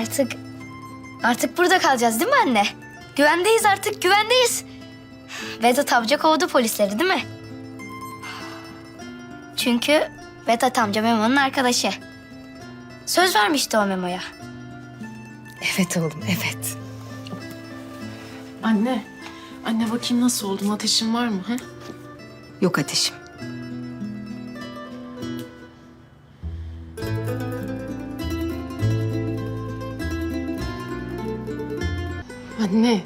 Artık artık burada kalacağız değil mi anne? Güvendeyiz artık güvendeyiz. Vedat amca kovdu polisleri değil mi? Çünkü Vedat amca Memo'nun arkadaşı. Söz vermişti o Memo'ya. Evet oğlum evet. Anne, anne bakayım nasıl oldun? Ateşin var mı? Ha? Yok ateşim. Anne,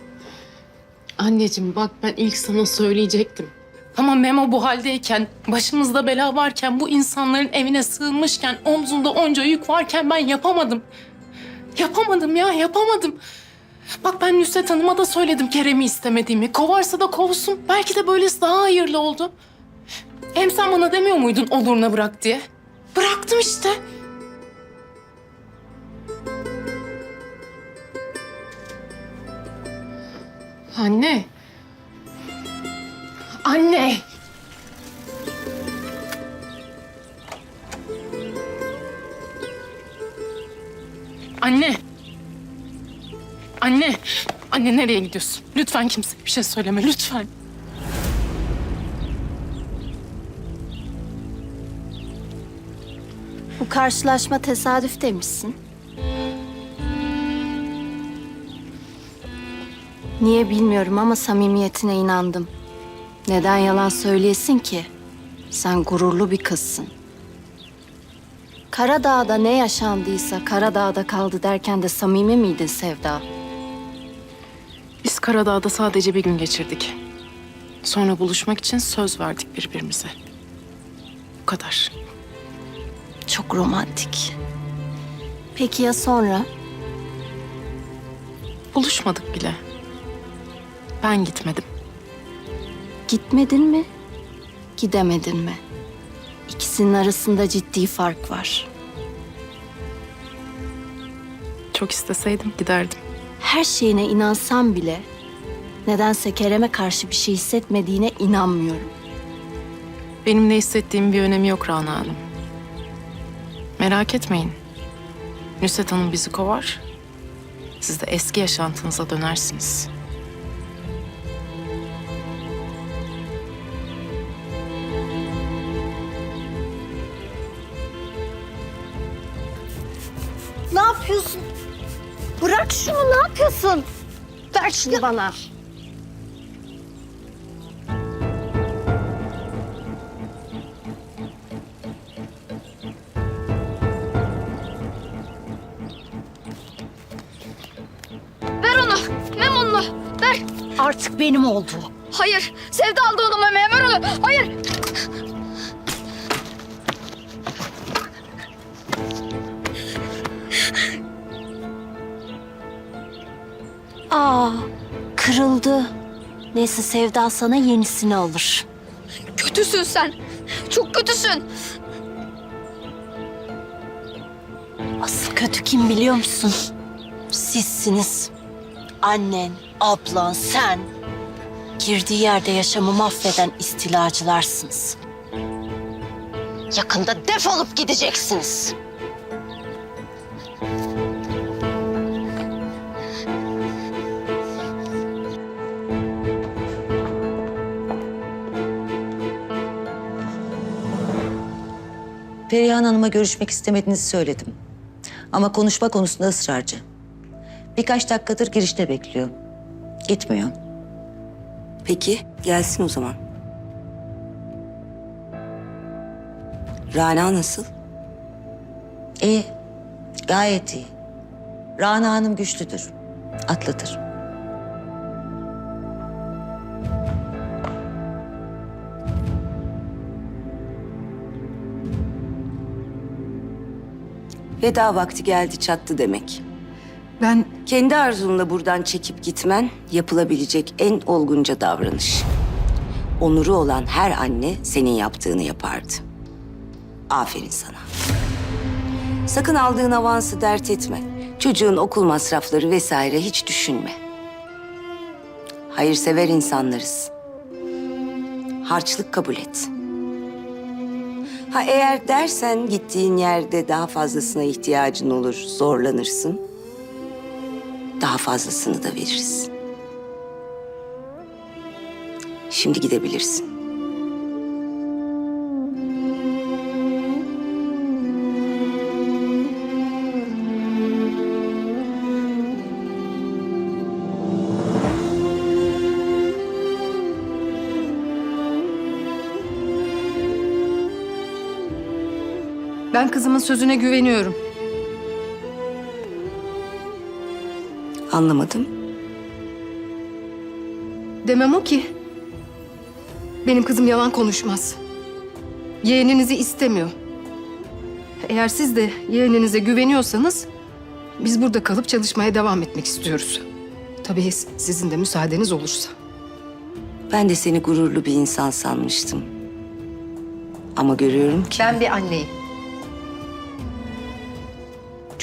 anneciğim bak ben ilk sana söyleyecektim. Ama Memo bu haldeyken, başımızda bela varken, bu insanların evine sığınmışken, omzunda onca yük varken ben yapamadım. Yapamadım ya, yapamadım. Bak ben Nusret Hanım'a da söyledim Kerem'i istemediğimi. Kovarsa da kovsun. Belki de böylesi daha hayırlı oldu. Hem sen bana demiyor muydun oluruna bırak diye? Bıraktım işte. Anne. Anne. Anne. Anne. Anne nereye gidiyorsun? Lütfen kimseye bir şey söyleme lütfen. Bu karşılaşma tesadüf demişsin. Niye bilmiyorum ama samimiyetine inandım. Neden yalan söyleyesin ki? Sen gururlu bir kızsın. Karadağ'da ne yaşandıysa Karadağ'da kaldı derken de samimi miydin Sevda? Biz Karadağ'da sadece bir gün geçirdik. Sonra buluşmak için söz verdik birbirimize. Bu kadar. Çok romantik. Peki ya sonra? Buluşmadık bile. Ben gitmedim. Gitmedin mi? Gidemedin mi? İkisinin arasında ciddi fark var. Çok isteseydim giderdim. Her şeyine inansam bile nedense Kerem'e karşı bir şey hissetmediğine inanmıyorum. Benim ne hissettiğim bir önemi yok Rana Hanım. Merak etmeyin. Nusret Hanım bizi kovar. Siz de eski yaşantınıza dönersiniz. Yapıyorsun? Bırak şunu ne yapıyorsun? Ver şunu bana. Ver onu. Memo'nu. Ver. Artık benim oldu. Hayır. Sevda aldı onu Memo'ya. Ver onu. Hayır. Aa, kırıldı. Neyse Sevda sana yenisini alır. Kötüsün sen. Çok kötüsün. Asıl kötü kim biliyor musun? Sizsiniz. Annen, ablan, sen. Girdiği yerde yaşamı mahveden istilacılarsınız. Yakında defolup gideceksiniz. Perihan Hanım'a görüşmek istemediğinizi söyledim. Ama konuşma konusunda ısrarcı. Birkaç dakikadır girişte bekliyor. Gitmiyor. Peki, gelsin o zaman. Rana nasıl? İyi, gayet iyi. Rana Hanım güçlüdür, atlatır. Veda vakti geldi çattı demek. Ben Kendi arzunla buradan çekip gitmen yapılabilecek en olgunca davranış. Onuru olan her anne senin yaptığını yapardı. Aferin sana. Sakın aldığın avansı dert etme. Çocuğun okul masrafları vesaire hiç düşünme. Hayırsever insanlarız. Harçlık kabul et. Ha eğer dersen gittiğin yerde daha fazlasına ihtiyacın olur, zorlanırsın. Daha fazlasını da veririz. Şimdi gidebilirsin. Ben kızımın sözüne güveniyorum. Anlamadım. Demem o ki. Benim kızım yalan konuşmaz. Yeğeninizi istemiyor. Eğer siz de yeğeninize güveniyorsanız biz burada kalıp çalışmaya devam etmek istiyoruz. Tabii sizin de müsaadeniz olursa. Ben de seni gururlu bir insan sanmıştım. Ama görüyorum ki Ben bir anneyim.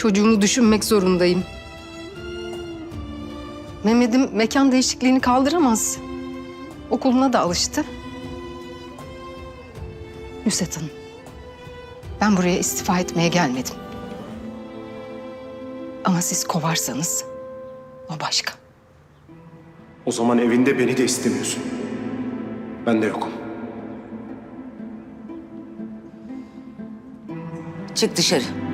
Çocuğumu düşünmek zorundayım. Mehmet'im mekan değişikliğini kaldıramaz. Okuluna da alıştı. Nusret Hanım, ben buraya istifa etmeye gelmedim. Ama siz kovarsanız o başka. O zaman evinde beni de istemiyorsun. Ben de yokum. çık dışarı.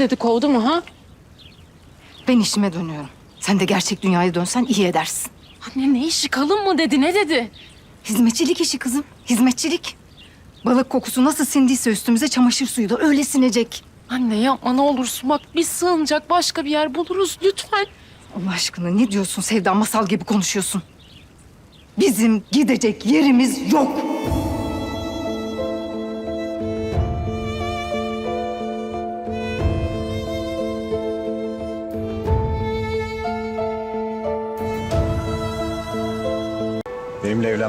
Dedi kovdu mu ha? Ben işime dönüyorum. Sen de gerçek dünyaya dönsen iyi edersin. Anne ne işi kalın mı dedi ne dedi? Hizmetçilik işi kızım, hizmetçilik. Balık kokusu nasıl sindiyse üstümüze çamaşır suyu da öyle sinecek. Anne yapma ne olursun bak biz sığınacak başka bir yer buluruz lütfen. Allah aşkına ne diyorsun Sevda masal gibi konuşuyorsun. Bizim gidecek yerimiz yok.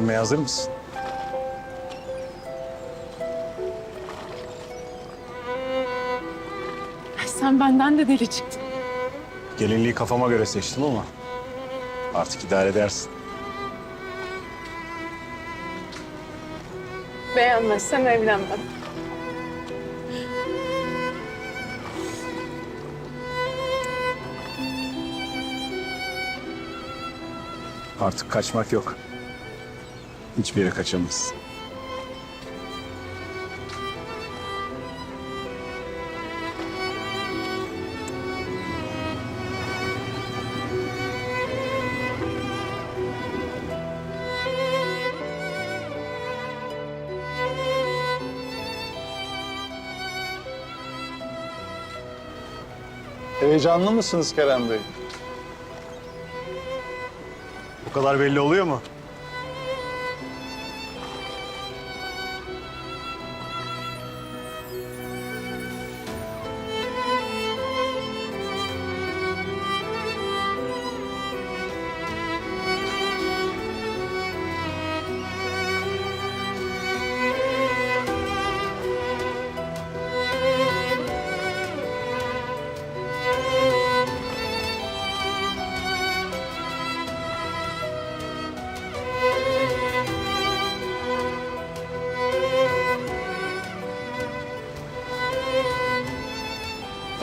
Evlenmeye hazır mısın? Sen benden de deli çıktın. Gelinliği kafama göre seçtim ama artık idare edersin. Beğenmezsen evlenmem. Artık kaçmak yok. Hiçbir yere kaçamazsın. Heyecanlı mısınız Kerem Bey? Bu kadar belli oluyor mu?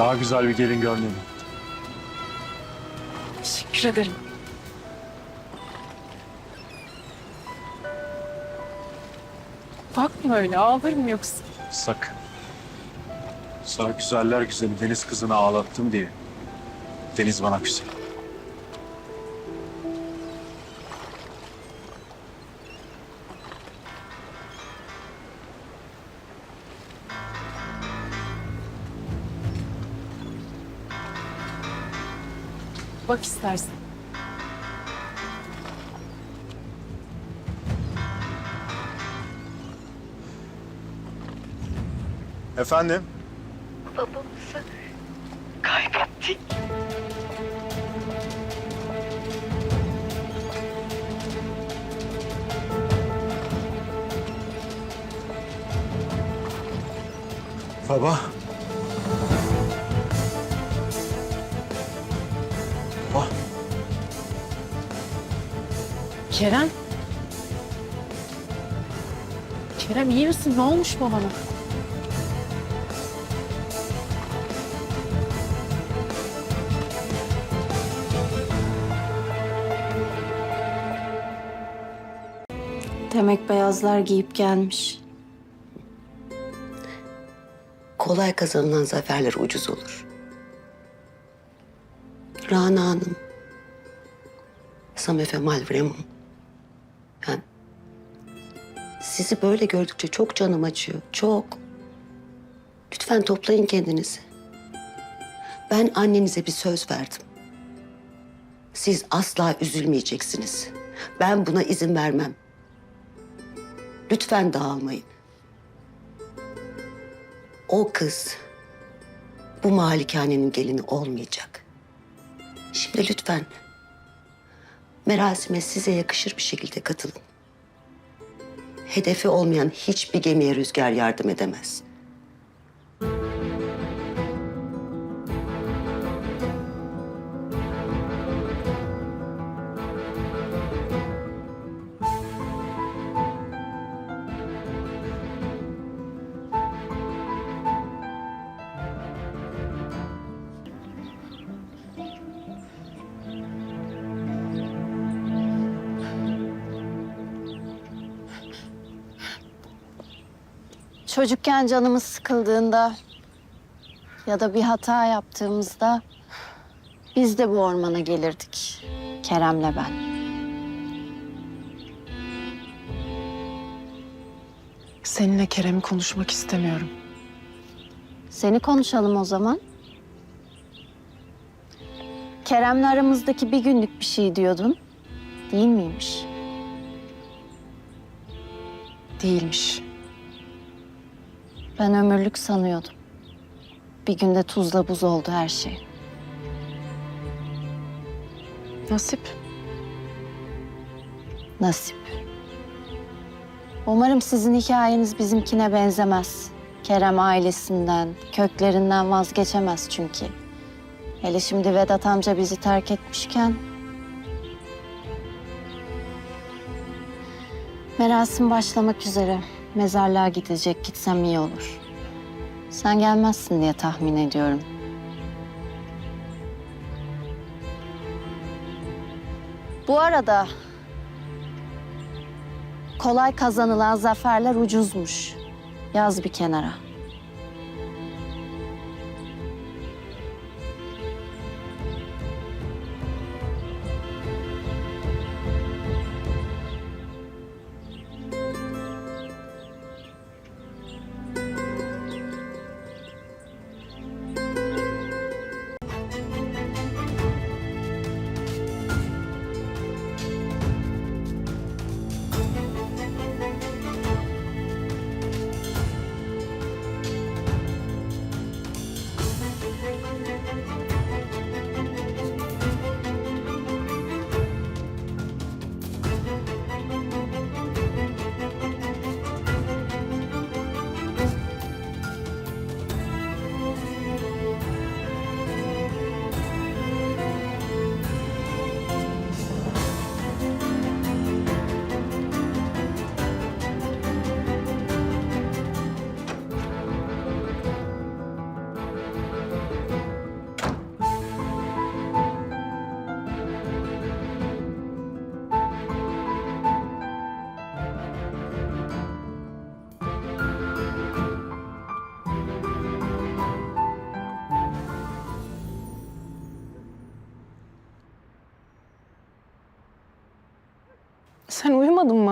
Daha güzel bir gelin görmedim. Teşekkür ederim. Bakma öyle ağlarım yoksa. Sakın. Sağ güzeller güzeli deniz kızını ağlattım diye. Deniz bana güzel. Bak istersen. Efendim? kaybettik. Baba. Baba. Kerem. Kerem iyi misin? Ne olmuş babana? Demek beyazlar giyip gelmiş. kolay kazanılan zaferler ucuz olur. Rana Hanım, Samefe Malvremon. Ben sizi böyle gördükçe çok canım acıyor, çok. Lütfen toplayın kendinizi. Ben annenize bir söz verdim. Siz asla üzülmeyeceksiniz. Ben buna izin vermem. Lütfen dağılmayın. O kız bu malikanenin gelini olmayacak. Şimdi lütfen merasime size yakışır bir şekilde katılın. Hedefi olmayan hiçbir gemiye rüzgar yardım edemez. Çocukken canımız sıkıldığında ya da bir hata yaptığımızda biz de bu ormana gelirdik. Kerem'le ben. Seninle Kerem'i konuşmak istemiyorum. Seni konuşalım o zaman. Kerem'le aramızdaki bir günlük bir şey diyordun. Değil miymiş? Değilmiş. Ben ömürlük sanıyordum. Bir günde tuzla buz oldu her şey. Nasip. Nasip. Umarım sizin hikayeniz bizimkine benzemez. Kerem ailesinden, köklerinden vazgeçemez çünkü. Hele şimdi Vedat amca bizi terk etmişken... Merasim başlamak üzere. Mezarlığa gidecek, gitsem iyi olur. Sen gelmezsin diye tahmin ediyorum. Bu arada kolay kazanılan zaferler ucuzmuş. Yaz bir kenara.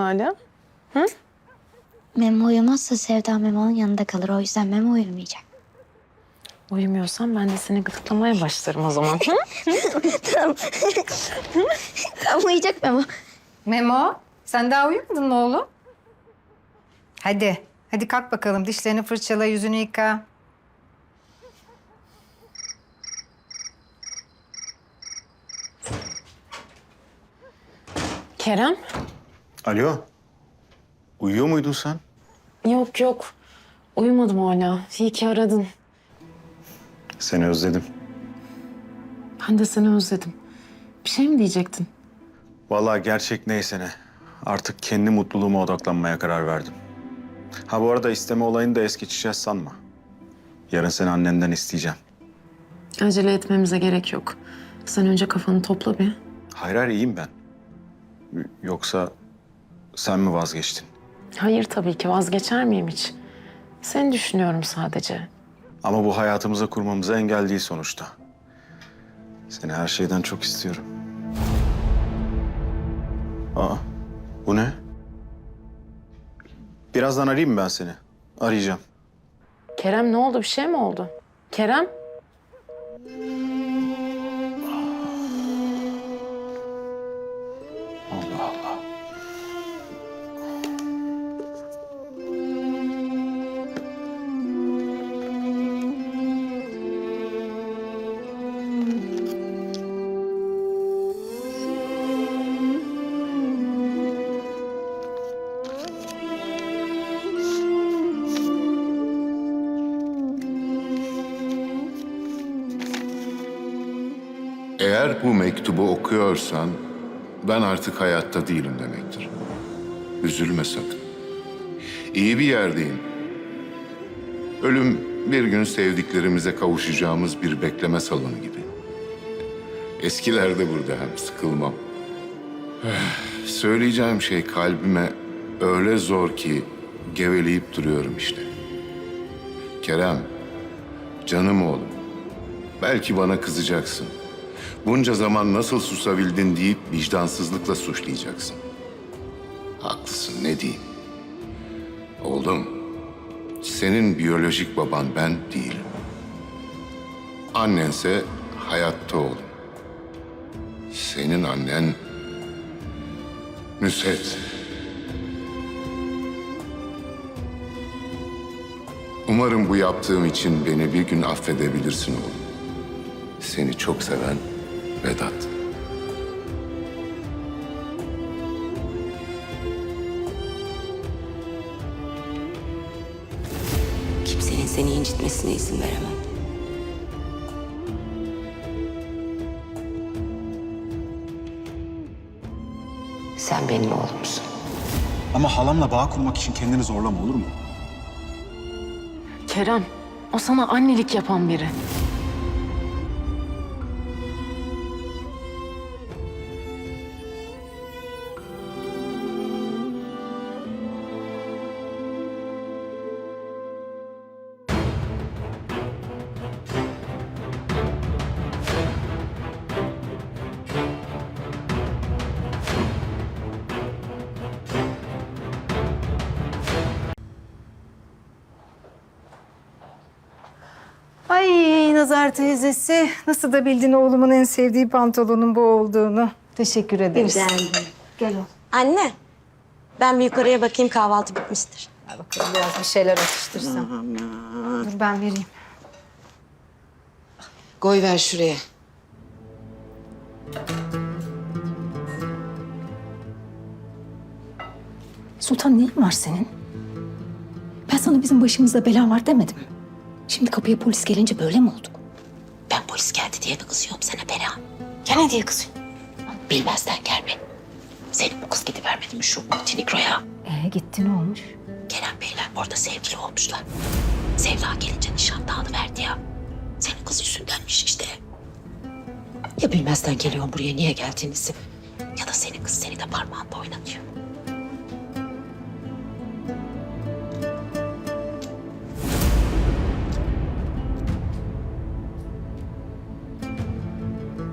hala? Hı? Memo uyumazsa Sevda Memo'nun yanında kalır. O yüzden Memo uyumayacak. Uyumuyorsan ben de seni gıdıklamaya başlarım o zaman. Tamam. tamam uyuyacak Memo. Memo, sen daha uyumadın mı oğlum? Hadi, hadi kalk bakalım. Dişlerini fırçala, yüzünü yıka. Kerem, Alo. Uyuyor muydun sen? Yok yok. Uyumadım hala. İyi ki aradın. Seni özledim. Ben de seni özledim. Bir şey mi diyecektin? Vallahi gerçek neyse ne. Artık kendi mutluluğuma odaklanmaya karar verdim. Ha bu arada isteme olayını da es geçeceğiz sanma. Yarın seni annenden isteyeceğim. Acele etmemize gerek yok. Sen önce kafanı topla bir. Hayır hayır iyiyim ben. Yoksa sen mi vazgeçtin? Hayır tabii ki vazgeçer miyim hiç? Seni düşünüyorum sadece. Ama bu hayatımıza kurmamıza engel değil sonuçta. Seni her şeyden çok istiyorum. Aa, bu ne? Birazdan arayayım ben seni? Arayacağım. Kerem ne oldu? Bir şey mi oldu? Kerem? Eğer bu mektubu okuyorsan ben artık hayatta değilim demektir. Üzülme sakın. İyi bir yerdeyim. Ölüm bir gün sevdiklerimize kavuşacağımız bir bekleme salonu gibi. Eskiler de burada hem sıkılmam. Söyleyeceğim şey kalbime öyle zor ki geveleyip duruyorum işte. Kerem, canım oğlum. Belki bana kızacaksın. Bunca zaman nasıl susabildin deyip vicdansızlıkla suçlayacaksın. Haklısın ne diyeyim. Oğlum, senin biyolojik baban ben değilim. Annense hayatta oğlum. Senin annen Nusret. Umarım bu yaptığım için beni bir gün affedebilirsin oğlum. Seni çok seven Vedat. Kimsenin seni incitmesine izin veremem. Sen benim oğlumsun. Ama halamla bağ kurmak için kendini zorlama olur mu? Kerem, o sana annelik yapan biri. Ay Nazar teyzesi. Nasıl da bildin oğlumun en sevdiği pantolonun bu olduğunu. Teşekkür ederiz. Anne, ben bir yukarıya bakayım kahvaltı bitmiştir. Bakalım biraz bir şeyler atıştırsam. Dur ben vereyim. Koy ver şuraya. Sultan neyin var senin? Ben sana bizim başımızda bela var demedim mi? Şimdi kapıya polis gelince böyle mi olduk? Diye mi kızıyorum sana Bela? Ya ne diye kızıyorsun? Bilmezden gelme. Senin bu kız gidivermedi mi şu Montenegro'ya? Ee gitti ne olmuş? Kerem Beyler orada sevgili olmuşlar. Sevda gelince nişan dağılıverdi ya. Senin kız yüzündenmiş işte. Ya bilmezden geliyorum buraya niye geldiğinizi. Ya da senin kız seni de parmağında oynatıyor.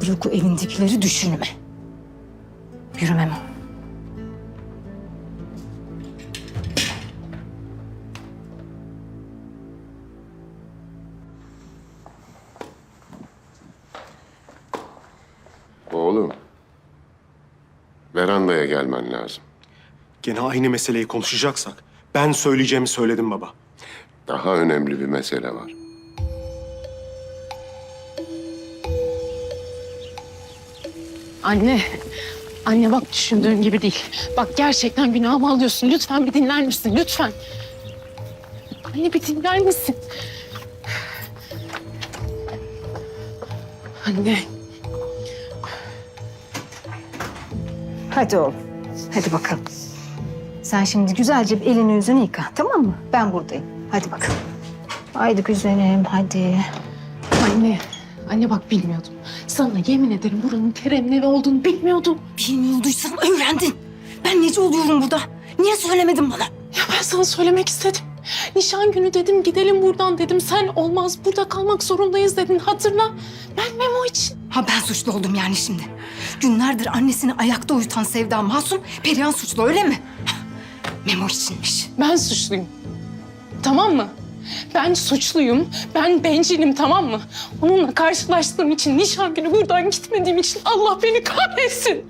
O evindekileri düşünme. Yürü Memo. Oğlum, verandaya gelmen lazım. Gene aynı meseleyi konuşacaksak ben söyleyeceğimi söyledim baba. Daha önemli bir mesele var. Anne, Anne bak düşündüğün gibi değil. Bak gerçekten günahımı alıyorsun. Lütfen bir dinler misin? Lütfen. Anne bir dinler misin? Anne. Hadi oğlum. Hadi bakalım. Sen şimdi güzelce bir elini yüzünü yıka tamam mı? Ben buradayım. Hadi bakalım. Haydi güzelim hadi. Anne. Anne bak bilmiyordum. Sana yemin ederim buranın Kerem'in evi olduğunu bilmiyordum. Bilmiyorduysan öğrendin. Ben nece oluyorum burada? Niye söylemedin bana? Ya ben sana söylemek istedim. Nişan günü dedim gidelim buradan dedim. Sen olmaz burada kalmak zorundayız dedin. Hatırla. Ben Memo için. Ha ben suçlu oldum yani şimdi. Günlerdir annesini ayakta uyutan Sevda Masum, Perihan suçlu öyle mi? Memo içinmiş. Ben suçluyum. Tamam mı? Ben suçluyum. Ben bencilim tamam mı? Onunla karşılaştığım için, nişan günü buradan gitmediğim için Allah beni kahretsin.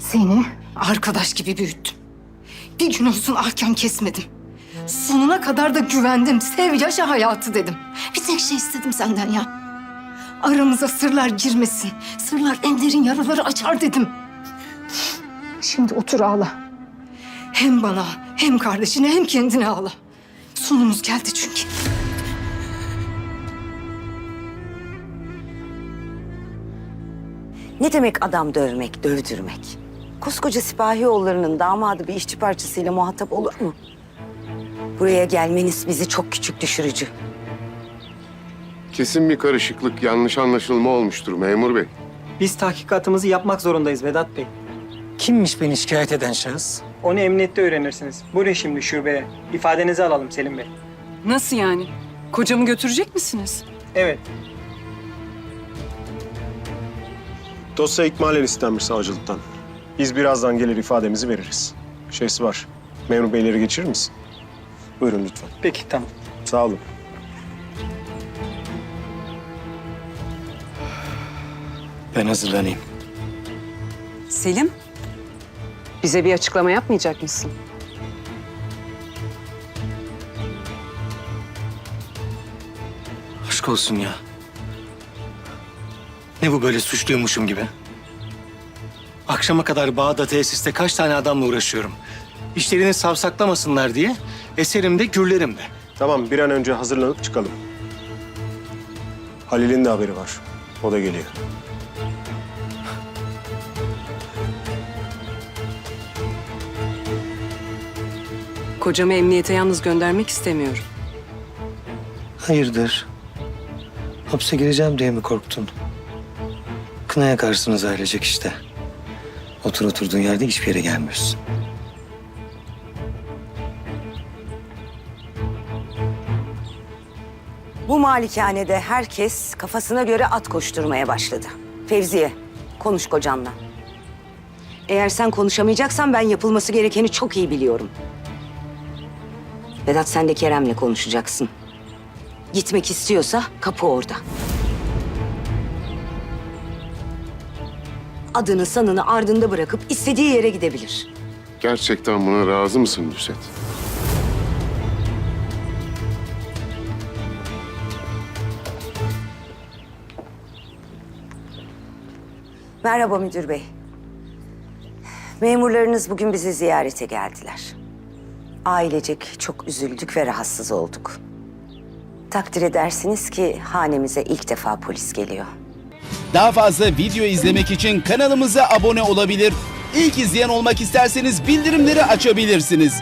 Seni arkadaş gibi büyüttüm. Bir gün olsun ahkam kesmedim. Sonuna kadar da güvendim. Sev, yaşa hayatı dedim. Bir tek şey istedim senden ya. Aramıza sırlar girmesin. Sırlar en derin yaraları açar dedim. Şimdi otur ağla. Hem bana, hem kardeşine, hem kendine ağla. Sonumuz geldi çünkü. Ne demek adam dövmek, dövdürmek? Koskoca Sipahioğulları'nın damadı bir işçi parçasıyla muhatap olur mu? Buraya gelmeniz bizi çok küçük düşürücü. Kesin bir karışıklık, yanlış anlaşılma olmuştur memur bey. Biz tahkikatımızı yapmak zorundayız Vedat Bey. Kimmiş beni şikayet eden şahıs? Onu emniyette öğrenirsiniz. Buyurun şimdi şubeye. İfadenizi alalım Selim Bey. Nasıl yani? Kocamı götürecek misiniz? Evet. Dosya ikmalen istenmiş savcılıktan. Biz birazdan gelir ifademizi veririz. Şeysi var. Memur beyleri geçirir misin? Buyurun lütfen. Peki tamam. Sağ olun. Ben hazırlanayım. Selim, bize bir açıklama yapmayacak mısın? Aşk olsun ya. Ne bu böyle suçluymuşum gibi? Akşama kadar bağda tesiste kaç tane adamla uğraşıyorum. İşlerini savsaklamasınlar diye eserimde gürlerimde. Tamam bir an önce hazırlanıp çıkalım. Halil'in de haberi var. O da geliyor. Kocamı emniyete yalnız göndermek istemiyorum. Hayırdır? Hapse gireceğim diye mi korktun? Kına yakarsınız ailecek işte. Otur oturduğun yerde hiçbir yere gelmiyorsun. Bu malikanede herkes kafasına göre at koşturmaya başladı. Fevziye, konuş kocanla. Eğer sen konuşamayacaksan ben yapılması gerekeni çok iyi biliyorum. Vedat sen de Kerem'le konuşacaksın. Gitmek istiyorsa kapı orada. Adını sanını ardında bırakıp istediği yere gidebilir. Gerçekten buna razı mısın Nusret? Merhaba müdür bey. Memurlarınız bugün bizi ziyarete geldiler. Ailecek çok üzüldük ve rahatsız olduk. Takdir edersiniz ki hanemize ilk defa polis geliyor. Daha fazla video izlemek için kanalımıza abone olabilir. İlk izleyen olmak isterseniz bildirimleri açabilirsiniz.